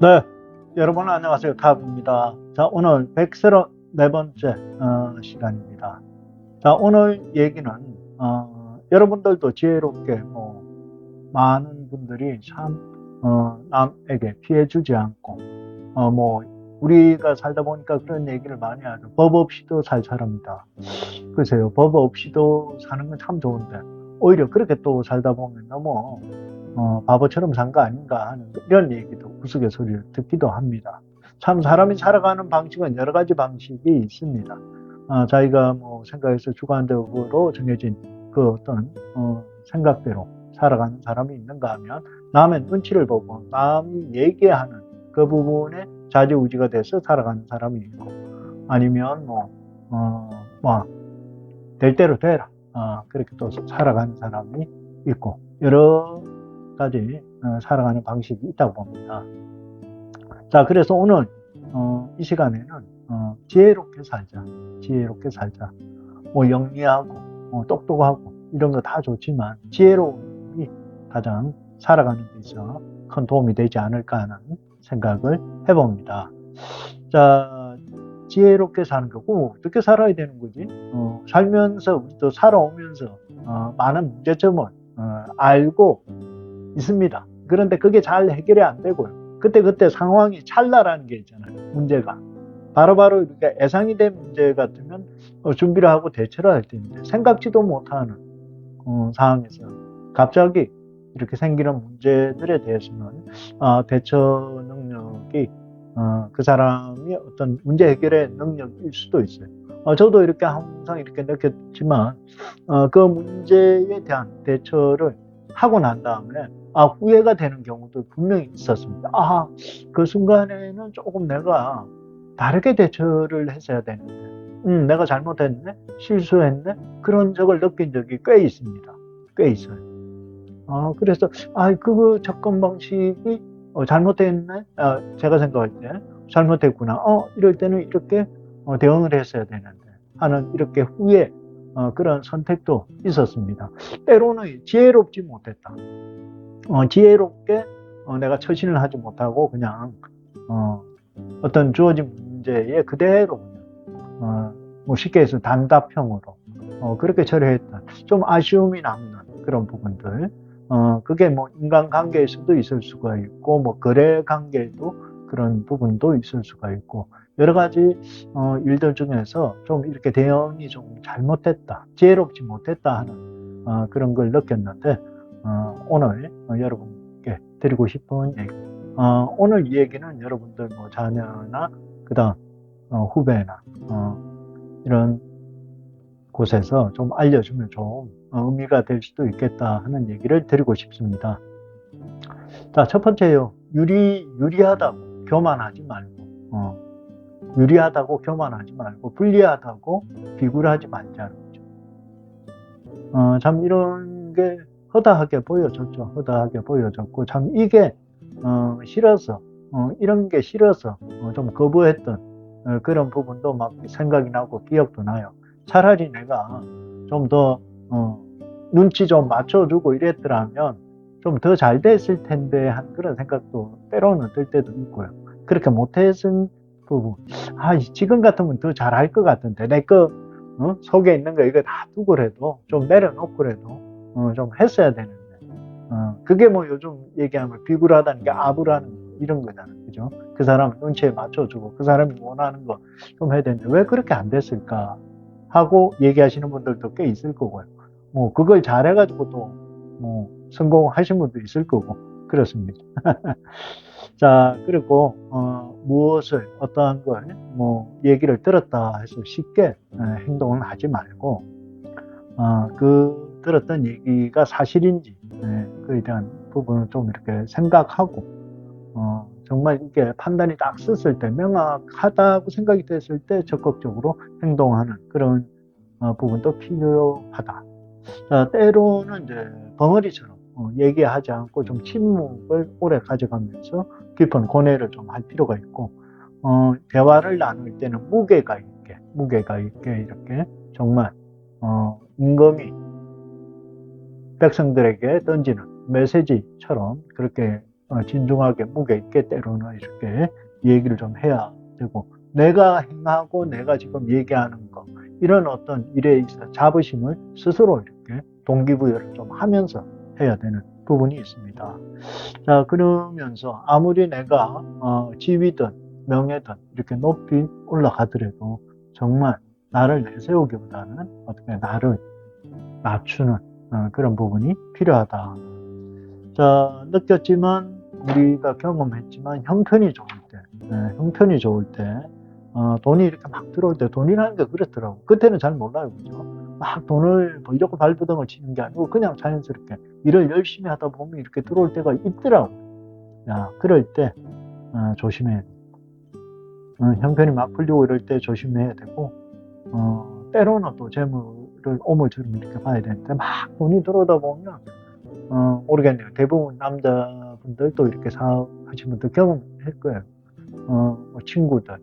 네, 여러분 안녕하세요. 탑입니다. 자, 오늘 134번째 어, 시간입니다. 자, 오늘 얘기는 어, 여러분들도 지혜롭게 뭐 많은 분들이 참 어, 남에게 피해 주지 않고 어, 뭐 우리가 살다 보니까 그런 얘기를 많이 하죠. 법 없이도 살 사람이다. 글쎄요, 법 없이도 사는 건 참 좋은데 오히려 그렇게 또 살다 보면 너무 어, 바보처럼 산 거 아닌가 하는 이런 얘기도 우스갯소리를 듣기도 합니다. 참 사람이 살아가는 방식은 여러 가지 방식이 있습니다. 어, 자기가 뭐 생각해서 주관적으로 정해진 그 어떤 어, 생각대로 살아가는 사람이 있는가 하면 남의 눈치를 보고 남이 얘기하는 그 부분에 좌지우지가 돼서 살아가는 사람이 있고 아니면 뭐, 어, 뭐, 될 대로 되라. 어, 그렇게 또 살아가는 사람이 있고 여러 가지 어, 살아가는 방식이 있다고 봅니다. 자, 그래서 오늘 어, 이 시간에는 어, 지혜롭게 살자, 지혜롭게 살자. 뭐 영리하고 어, 똑똑하고 이런 거 다 좋지만 지혜로움이 가장 살아가는 데 있어 큰 도움이 되지 않을까 하는 생각을 해봅니다. 자, 지혜롭게 사는 거고 어떻게 살아야 되는 거지? 어, 살면서 우리도 살아오면서 어, 많은 문제점을 어, 알고 있습니다. 그런데 그게 잘 해결이 안 되고요. 그때 그때 상황이 찰나라는 게 있잖아요. 문제가 바로바로 이렇게 예상이 된 문제 같으면 어, 준비를 하고 대처를 할 텐데 생각지도 못하는 어, 상황에서 갑자기 이렇게 생기는 문제들에 대해서는 어, 대처 능력이 어, 그 사람이 어떤 문제 해결의 능력일 수도 있어요. 어, 저도 이렇게 항상 이렇게 느꼈지만 어, 그 문제에 대한 대처를 하고 난 다음에 아, 후회가 되는 경우도 분명히 있었습니다. 아, 그 순간에는 조금 내가 다르게 대처를 했어야 되는데, 음, 내가 잘못했네, 실수했네, 그런 적을 느낀 적이 꽤 있습니다. 꽤 있어요. 아, 그래서, 아, 그 접근 방식이 어, 잘못됐네, 아, 제가 생각할 때 잘못했구나. 어, 이럴 때는 이렇게 어, 대응을 했어야 되는데 하는 이렇게 후회, 어, 그런 선택도 있었습니다. 때로는 지혜롭지 못했다. 어, 지혜롭게 어, 내가 처신을 하지 못하고 그냥 어, 떤 주어진 문제에 그대로 어, 뭐 쉽게 해서 단답형으로 어, 그렇게 처리했다. 좀 아쉬움이 남는 그런 부분들. 어, 그게 뭐 인간관계에서도 있을 수가 있고 뭐 거래 관계에도 그런 부분도 있을 수가 있고 여러 가지 어, 일들 중에서 좀 이렇게 대응이 좀 잘못됐다, 지혜롭지 못했다 하는 어, 그런 걸 느꼈는데 어, 오늘 어, 여러분께 드리고 싶은 얘기. 어, 오늘 이 얘기는 여러분들 뭐 자녀나 그다음 어, 후배나 어, 이런 곳에서 좀 알려주면 좀 어, 의미가 될 수도 있겠다 하는 얘기를 드리고 싶습니다. 자, 첫 번째요. 유리 유리하다고 교만하지 말고 어, 유리하다고 교만하지 말고 불리하다고 비굴하지 말자는 거죠. 어, 참 이런 게 허다하게 보여졌죠. 허다하게 보여졌고 참 이게 어, 싫어서 어, 이런 게 싫어서 어, 좀 거부했던 어, 그런 부분도 막 생각이 나고 기억도 나요. 차라리 내가 좀더 어, 눈치 좀 맞춰주고 이랬더라면 좀 더 잘 됐을 텐데 한 그런 생각도 때로는 들 때도 있고요. 그렇게 못했은 부분, 아 지금 같으면 더 잘할 것 같은데 내거 어? 속에 있는 거 이거 다 두고라도 좀 내려놓고라도 어, 좀 했어야 되는데. 어, 그게 뭐 요즘 얘기하면 비굴하다는 게 아부라는 이런 거잖아요 그죠? 그 사람 눈치에 맞춰주고 그 사람이 원하는 거 좀 해야 되는데 왜 그렇게 안 됐을까? 하고 얘기하시는 분들도 꽤 있을 거고요. 뭐 그걸 잘해가지고 또 뭐 성공하신 분도 있을 거고 그렇습니다. 자 그리고 어, 무엇을 어떠한 걸 뭐 얘기를 들었다 해서 쉽게 에, 행동을 하지 말고 어, 그 들었던 얘기가 사실인지 예, 그에 대한 부분을 좀 이렇게 생각하고 어, 정말 이게 판단이 딱 썼을 때 명확하다고 생각이 됐을 때 적극적으로 행동하는 그런 어, 부분도 필요하다. 자, 때로는 이제 벙어리처럼 어, 얘기하지 않고 좀 침묵을 오래 가져가면서 깊은 고뇌를 좀 할 필요가 있고 어, 대화를 나눌 때는 무게가 있게 무게가 있게 이렇게 정말 어, 임금이 백성들에게 던지는 메시지처럼 그렇게 어, 진중하게 무게 있게 때로는 이렇게 얘기를 좀 해야 되고 내가 행하고 내가 지금 얘기하는 거 이런 어떤 일에 있어 자부심을 스스로 이렇게 동기부여를 좀 하면서 해야 되는 부분이 있습니다. 자 그러면서 아무리 내가 어, 지위든 명예든 이렇게 높이 올라가더라도 정말 나를 내세우기보다는 어떻게 나를 낮추는 어, 그런 부분이 필요하다. 자 느꼈지만 우리가 경험했지만 형편이 좋을 때, 예, 형편이 좋을 때, 어, 돈이 이렇게 막 들어올 때 돈이라는 게 그렇더라고. 그때는 잘 몰라요, 그죠? 막 돈을 뭐 이렇게 발부등을 치는 게 아니고 그냥 자연스럽게 일을 열심히 하다 보면 이렇게 들어올 때가 있더라고. 야, 그럴 때 어, 조심해야 돼. 어, 형편이 막 풀리고 이럴 때 조심해야 되고, 어, 때로는 또 재물 을 오물처럼 이렇게 봐야 되는데 막 돈이 들어오다 보면 어, 모르겠네요. 대부분 남자분들도 이렇게 사업하신 분들 경험할 거예요. 어, 뭐 친구들,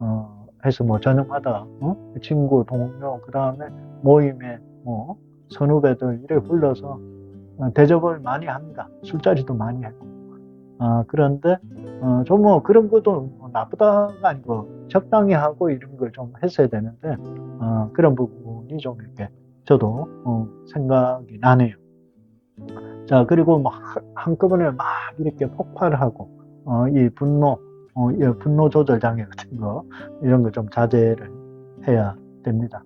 어, 해서 뭐 저녁마다, 어? 친구, 동료, 그 다음에 모임에 뭐 선후배들 이렇게 불러서 어, 대접을 많이 합니다. 술자리도 많이 하고. 아, 그런데, 어, 좀뭐 그런 것도 뭐 나쁘다가 아니고 적당히 하고 이런 걸 좀 했어야 되는데, 어, 그런 부분이 좀 이렇게 저도, 어, 생각이 나네요. 자, 그리고 막 한꺼번에 막 이렇게 폭발하고, 어, 이 분노, 어, 이 분노 조절 장애 같은 거, 이런 거 좀 자제를 해야 됩니다.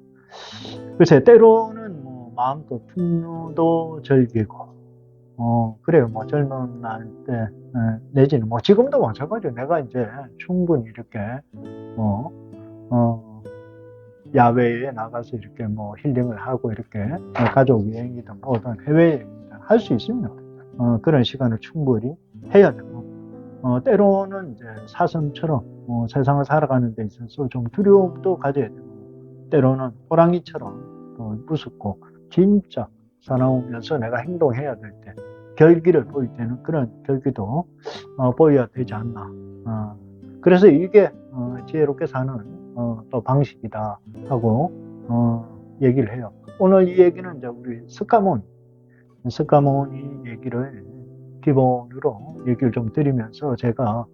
글쎄, 때로는 뭐 마음껏 분노도 즐기고, 어, 그래요. 뭐 젊은 날 때, 에, 내지는 뭐 지금도 마찬가지예요. 내가 이제 충분히 이렇게, 뭐, 어, 야외에 나가서 이렇게 뭐 힐링을 하고 이렇게 어, 가족 여행이든 뭐든 해외 여행이든 할 수 있습니다. 어, 그런 시간을 충분히 해야 되고, 어, 때로는 이제 사슴처럼 어, 세상을 살아가는 데 있어서 좀 두려움도 가져야 되고, 때로는 호랑이처럼 또 무섭고, 진짜 사나우면서 내가 행동해야 될 때, 결기를 보일 때는 그런 결기도 어, 보여야 되지 않나. 어, 그래서 이게 어, 지혜롭게 사는 어, 또 방식이다 하고 어, 얘기를 해요. 오늘 이 얘기는 이제 우리 스카몬, 스카몬이 얘기를 기본으로 얘기를 좀 드리면서 제가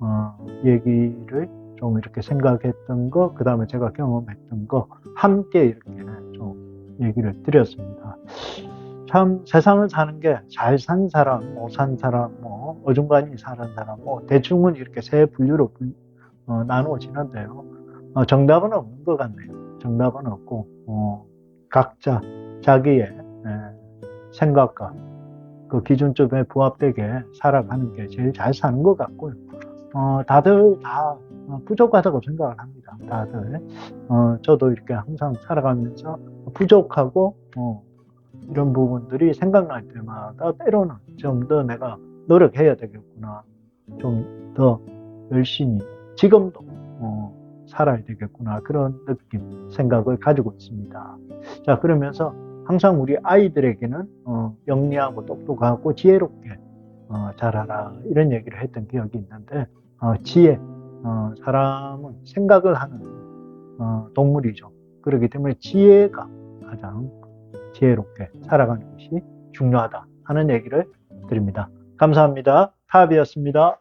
어, 얘기를 좀 이렇게 생각했던 거, 그 다음에 제가 경험했던 거 함께 이렇게 좀 얘기를 드렸습니다. 참 세상을 사는 게 잘 산 사람, 못 산 사람, 뭐 어중간히 사는 사람, 뭐 대충은 이렇게 세 분류로 분- 어, 나누어지는데요. 어, 정답은 없는 것 같네요. 정답은 없고 어, 각자 자기의 에, 생각과 그 기준점에 부합되게 살아가는 게 제일 잘 사는 것 같고요. 어, 다들 다 어, 부족하다고 생각을 합니다. 다들 어, 저도 이렇게 항상 살아가면서 부족하고 어, 이런 부분들이 생각날 때마다 때로는 좀 더 내가 노력해야 되겠구나. 좀 더 열심히 지금도 어, 살아야 되겠구나. 그런 느낌, 생각을 가지고 있습니다. 자, 그러면서 항상 우리 아이들에게는 어, 영리하고 똑똑하고 지혜롭게 어, 자라라 이런 얘기를 했던 기억이 있는데 어, 지혜, 어, 사람은 생각을 하는 어, 동물이죠. 그렇기 때문에 지혜가 가장 지혜롭게 살아가는 것이 중요하다 하는 얘기를 드립니다. 감사합니다. 타비였습니다.